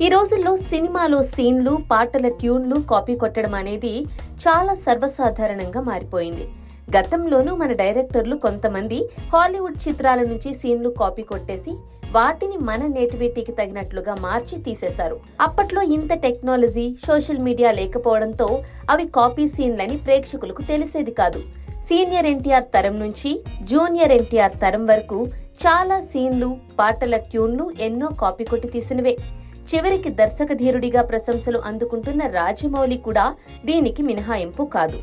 ఈ రోజుల్లో సినిమాలో సీన్లు పాటల ట్యూన్లు కాపీ కొట్టడం అనేది చాలా సర్వసాధారణంగా మారిపోయింది. గతంలోనూ మన డైరెక్టర్లు కొంతమంది హాలీవుడ్ చిత్రాల నుంచి సీన్లు కాపీ కొట్టేసి వాటిని మన నేటివిటీకి తగినట్లుగా మార్చి తీసేశారు. అప్పట్లో ఇంత టెక్నాలజీ సోషల్ మీడియా లేకపోవడంతో అవి కాపీ సీన్లని ప్రేక్షకులకు తెలిసేది కాదు. సీనియర్ ఎన్టీఆర్ తరం నుంచి జూనియర్ ఎన్టీఆర్ తరం వరకు చాలా సీన్లు పాటల ట్యూన్లు ఎన్నో కాపీ కొట్టి తీసినవే. చివరికి దర్శకధీరుడిగా ప్రశంసలు అందుకుంటున్న రాజమౌళి కూడా దీనికి మినహాయింపు కాదు.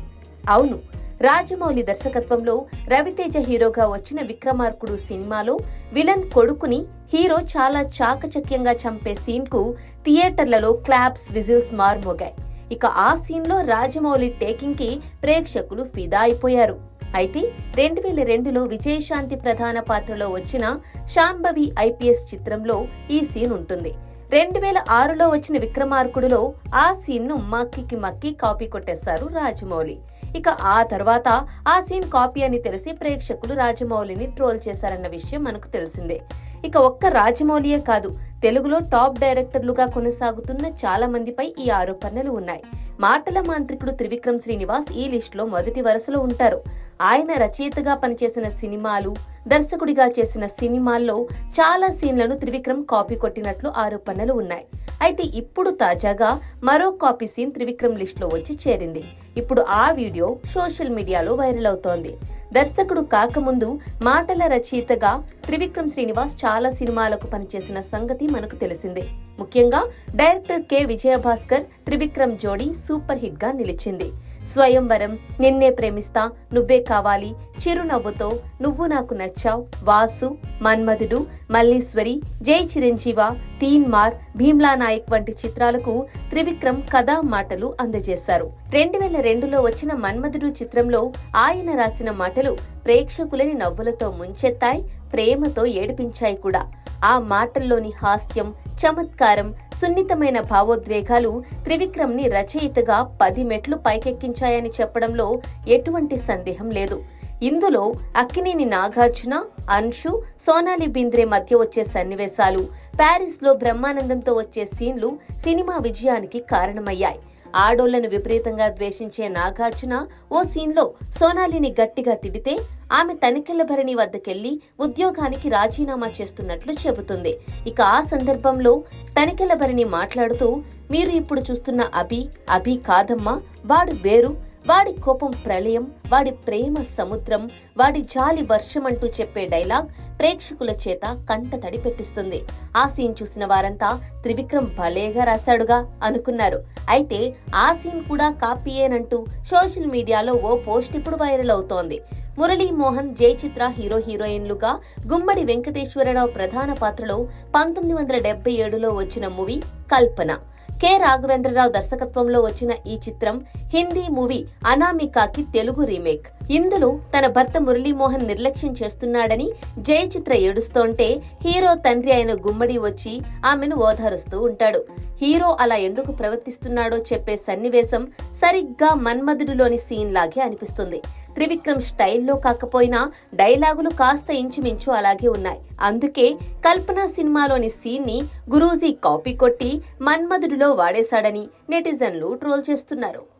అవును రాజమౌళి దర్శకత్వంలో రవితేజ హీరోగా వచ్చిన విక్రమార్కుడు సినిమాలో విలన్ కొడుకుని హీరో చాలా చాకచక్యంగా చంపే సీన్కు థియేటర్లలో క్లాప్స్ విజిల్స్ మార్మోగాయి. ఇక ఆ సీన్లో రాజమౌళి టేకింగ్కి ప్రేక్షకులు ఫిదా అయిపోయారు. అయితే రెండు వేల రెండులో విజయశాంతి ప్రధాన పాత్రలో వచ్చిన శాంభవి ఐపీఎస్ చిత్రంలో ఈ సీన్ ఉంటుంది. రెండు వేల ఆరులో వచ్చిన విక్రమార్కుడులో ఆ సీన్ను మక్కికి మక్కి కాపీ కొట్టేశారు రాజమౌళి. ఇక ఆ తర్వాత ఆ సీన్ కాపీ అని తెలిసి ప్రేక్షకులు రాజమౌళిని ట్రోల్ చేశారన్న విషయం మనకు తెలిసిందే. ఇక ఒక్క రాజమౌళియే కాదు తెలుగులో టాప్ డైరెక్టర్లుగా కొనసాగుతున్న చాలా మందిపై ఈ ఆరోపణలు ఉన్నాయి. మాటల మాంత్రికుడు త్రివిక్రమ్ శ్రీనివాస్ ఈ లిస్టులో మొదటి వరుసలో ఉంటారు. ఆయన రచయితగా పనిచేసిన సినిమాలు దర్శకుడిగా చేసిన సినిమాల్లో చాలా సీన్లను త్రివిక్రమ్ కాపీ కొట్టినట్లు ఆరోపణలు ఉన్నాయి. అయితే ఇప్పుడు తాజాగా మరో కాపీ సీన్ త్రివిక్రమ్ లిస్టులో వచ్చి చేరింది. ఇప్పుడు ఆ వీడియో సోషల్ మీడియాలో వైరల్ అవుతోంది. దర్శకుడు కాకముందు మాటల రచయితగా త్రివిక్రమ్ శ్రీనివాస్ చాలా సినిమాలకు పనిచేసిన సంగతి మనకు తెలిసిందే. ముఖ్యంగా డైరెక్టర్ కె. విజయభాస్కర్ త్రివిక్రమ్ జోడీ సూపర్ హిట్గా నిలిచింది. స్వయంవరం నిన్నే ప్రేమిస్తా నువ్వే కావాలి చిరునవ్వుతో నువ్వు నాకు నచ్చావు వాసు మన్మధుడు మల్లీశ్వరి జై చిరంజీవ తీన్ మార్ భీమ్లా నాయక్ వంటి చిత్రాలకు త్రివిక్రమ్ కథా మాటలు అందజేశారు. రెండు వేల రెండులో వచ్చిన మన్మధుడు చిత్రంలో ఆయన రాసిన మాటలు ప్రేక్షకులని నవ్వులతో ముంచెత్తాయి ప్రేమతో ఏడిపించాయి కూడా. ఆ మాటల్లోని హాస్యం చమత్కారం సున్నితమైన భావోద్వేగాలు త్రివిక్రమ్ని రచయితగా పది మెట్లు పైకెక్కించాయని చెప్పడంలో ఎటువంటి సందేహం లేదు. ఇందులో అక్కినేని నాగార్జున అన్షు సోనాలి బింద్రే మధ్య వచ్చే సన్నివేశాలు ప్యారిస్లో బ్రహ్మానందంతో వచ్చే సీన్లు సినిమా విజయానికి కారణమయ్యాయి. ఆడోళ్ళను విపరీతంగా ద్వేషించే నాగార్జున ఓ సీన్లో సోనాలిని గట్టిగా తిడితే ఆమె తనికెళ్ళ భరణి వద్దకెళ్ళి ఉద్యోగానికి రాజీనామా చేస్తున్నట్లు చెబుతుంది. ఇక ఆ సందర్భంలో తనికెళ్ళ భరణి మాట్లాడుతూ మీరు ఇప్పుడు చూస్తున్న అభి అభి కాదమ్మా వాడు వేరు వాడి కోపం ప్రళయం వాడి ప్రేమ సముద్రం వాడి జాలి వర్షం అంటూ చెప్పే డైలాగ్ ప్రేక్షకుల చేత కంట తడి పెట్టిస్తుంది. ఆ సీన్ చూసిన వారంతా త్రివిక్రమ్ భలేగా రాశాడుగా అనుకున్నారు. అయితే ఆ సీన్ కూడా కాపీయేనంటూ సోషల్ మీడియాలో ఓ పోస్ట్ ఇప్పుడు వైరల్ అవుతోంది. మురళీ మోహన్ జయచిత్ర హీరో హీరోయిన్లుగా గుమ్మడి వెంకటేశ్వరరావు ప్రధాన పాత్రలో పంతొమ్మిది వందల డెబ్బై ఏడులో వచ్చిన మూవీ కల్పన. కె రాఘవేంద్రరావు దర్శకత్వంలో వచ్చిన ఈ చిత్రం హిందీ మూవీ అనామికాకి తెలుగు రీమేక్. ఇందులో తన భర్త మురళీమోహన్ నిర్లక్ష్యం చేస్తున్నాడని జయచిత్ర ఏడుస్తోంటే హీరో తండ్రి అయిన గుమ్మడి వచ్చి ఆమెను ఓదారుస్తూ ఉంటాడు. హీరో అలా ఎందుకు ప్రవర్తిస్తున్నాడో చెప్పే సన్నివేశం సరిగ్గా మన్మధుడులోని సీన్ లాగే అనిపిస్తుంది. త్రివిక్రమ్ స్టైల్లో కాకపోయినా డైలాగులు కాస్త ఇంచుమించు అలాగే ఉన్నాయి. అందుకే కల్పన సినిమాలోని సీన్ని గురూజీ కాపీ కొట్టి మన్మధుడిలో వాడేశాడని నెటిజన్లు ట్రోల్ చేస్తున్నారు.